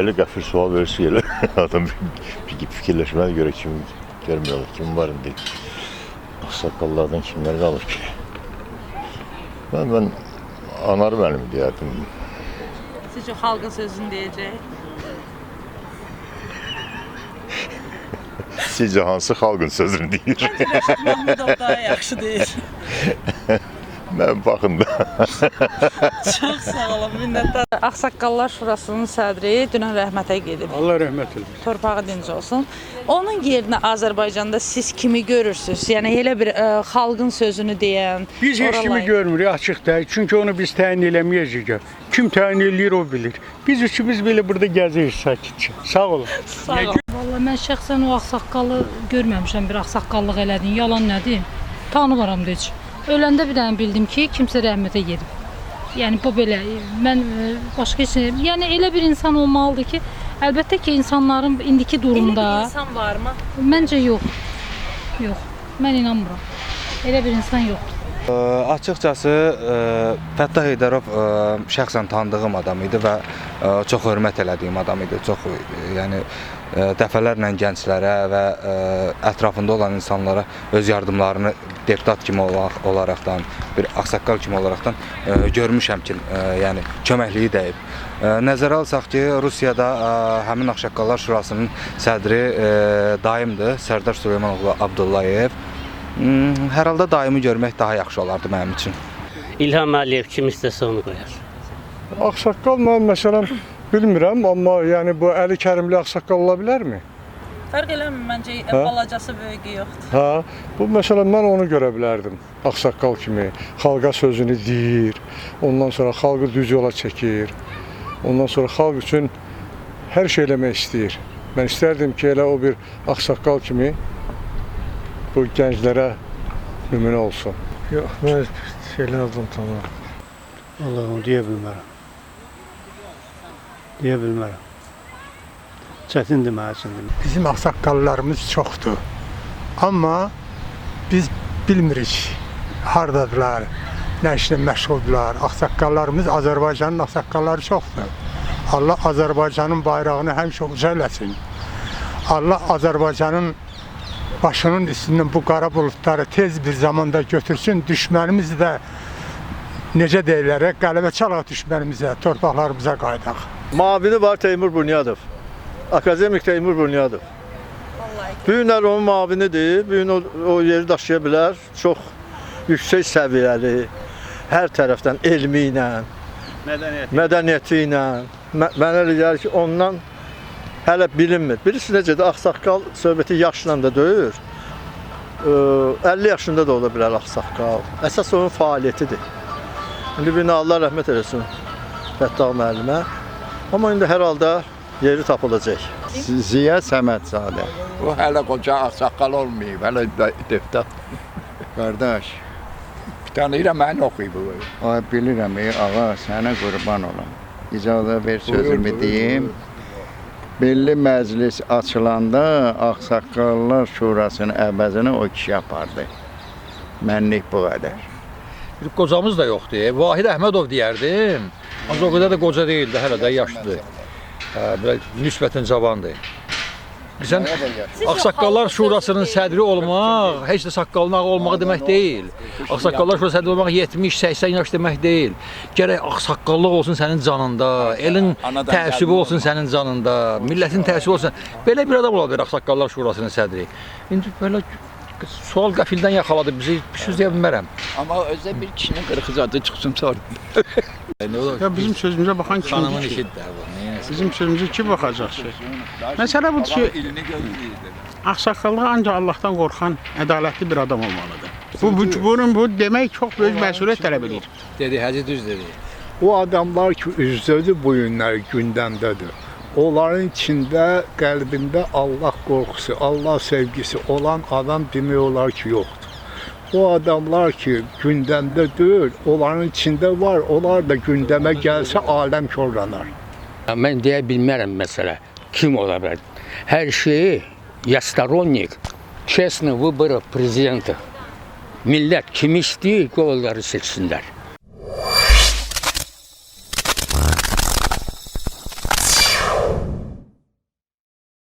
elə qəfil sual verirsə elə adam bir fikirləşməyə görə kim görmüyorlar, kim var indi. Sakallardan kimler kalır ki? Ben, ben anar benim diyerdim. Sizce halkın sözünü diyecek. Sizce hansı xalqın sözünü deyir? Mahmudov daha yaxşı deyir. Mən baxın da. Çox sağ olun, minnətlər. Ağsaqqallar Şurasının sədri dünən rəhmətə gedib. Allah rəhmət eləsin. Torpağı dinc olsun. Onun yerinə Azərbaycanda siz kimi görürsüz? Yəni elə bir ə, xalqın sözünü deyən. Biz heç kimi görmürük açıq deyil. Çünki onu biz təyin eləməyəcəyik. Kim təyin eləyir o bilir. Biz üçümüz belə burada gəzirik sakitcə. Sağ olun. Sağ olun. Vallahi mən şəxsən o ağsaqqalı görməmişəm bir ağsaqqallıq elədin. Yalan nədir? Tanımıram da heç. Öləndə bir dənə bildim ki, kimsə rəhmətə gedib. Yəni bu belə mən e, başqa heç nə- yəni elə bir insan olmalıdır ki, əlbəttə ki, insanların indiki Elə durumda bir insan varmı? məncə yox. Yox. Mən inanmıram. Elə bir insan yoxdur. Ə, Açıqcası ə, Fəttah Heydərov ə, şəxsən tanıdığım adam idi və ə, çox hörmət elədiyim adam idi. Çox ə, yəni ə, dəfələrlə gənclərə və ə, ətrafında olan insanlara öz yardımlarını deputat kimi olaraq, olaraqdan, bir ağsaqqal kimi olaraqdan ə, görmüşəm ki, ə, yəni köməkliyi dəyib. Ə, Nəzərə alsaq ki, Rusiyada ə, həmin Ağsaqqallar Şurasının sədri ə, daimdir, Sərdar Süleymanov Abdullayev. Hmm, Hər halda daimi görmək daha yaxşı olardı mənim üçün. İlham Əliyev kim istəsə onu qoyar. Ağsaqqal mən məsələn bilmirəm, amma yəni bu Əli Kərimli ağsaqqal ola bilərmi? Fərq eləmir məncə Hə? balacası böyüyü yoxdur. Hə, bu məsələn mən onu görə bilərdim. Ağsaqqal kimi xalqa sözünü deyir. Ondan sonra xalqı düz yola çəkir. Ondan sonra xalq üçün hər şey eləmək istəyir. Mən istərdim ki, elə o bir ağsaqqal kimi bu gənclərə nümunə olsun. Yox, mən şeylərdən tanırım. Allah onu deyə bilmərəm. Deyə bilmərəm. Çətindir mənim üçün. Bizim ağsaqqallarımız çoxdur. Amma biz bilmirik hardadılar, nə işlə məşğuldurlar. Ağsaqqallarımız Azərbaycanın ağsaqqalları çoxdur. Allah Azərbaycanın bayrağını həmişə uca eləsin. Allah Azərbaycanın başının üstündən bu qara buludları tez bir zamanda götürsün. Düşmənimiz də necə deyirlər, qələbə çalaq düşmənimizə, torpaqlarımıza qayıdaq. Mavini var Teymur Bunyadov. Akademik Teymur Bunyadov. Bu günlər onun mavinidir. Bu gün o, o yeri daşıya bilər. Çox yüksək səviyyəli, hər tərəfdən elmi ilə, Mədəniyyət. mədəniyyəti ilə. Mə- Mənə elə gəlir ki, ondan hələ bilinmir. Birisi necədir, ağsaqqal söhbəti yaşla da. Ee, 50 yaşında da ola bilər ağsaqqal. Əsas onun fəaliyyətidir. İndi bir Allah rəhmət eləsin Fəttah müəllimə. Amma indi hər halda yeri tapılacaq. Ziya Səmədzadə. O hələ qoca ağsaqqal olmayıb, hələ deputat. Qardaş, tanıyıram mən oxuyub. Ay bilirəm, ey ağa, sənə qurban olam. İcazə ver sözümü deyim. Milli Məclis açılanda Ağsaqqallar Şurasının əvəzini o kişi apardı. Mənlik bu qədər. Bir qocamız da yoxdur. e. Vahid Əhmədov deyərdim. Ancaq o qədər də qoca deyildi, hələ də yaşlıdır. Hə, nisbətən cavandır. Sən Ağsaqqallar Şurasının sədri olmaq heç də saqqalın ağı olmağı demək deyil. Ağsaqqallar Şurası sədri olmaq 70-80 yaş demək deyil. Gərək ağsaqqallıq olsun sənin canında, elin təəssübü olsun sənin canında, millətin təəssübü olsun. Belə bir adam ola bilər Ağsaqqallar Şurasının sədri. İndi belə sual qəfildən yaxaladı bizi, bir söz deyə bilmərəm. Amma özə bir kişinin qırxız adı çıxsın sonra. Ya bizim sözümüzə baxan Xanımın kimdir ki? işidir bu. Neyəsə. Bizim sözümüzə kim baxacaq ki? Məsələ budur ki, ağsaqqallığı ancaq Allahdan qorxan ədalətli bir adam olmalıdır. Bu, bu bunun bu demək çox böyük məsuliyyət tələb edir. Dedi, Hacı düz dedi. O adamlar ki üzdədir bu günlər gündəmdədir. Onların içində, qəlbində Allah qorxusu, Allah sevgisi olan adam demək olar ki, yoxdur. O adamlar ki, gündəmdə deyil, onların içində var. Onlar da gündəmə gəlsə aləm korlanar. Mən deyə bilmərəm məsələ kim ola bilər. Hər şeyi я сторонник честных выборов президента. Millət kim istəyir, ki, onları seçsinlər.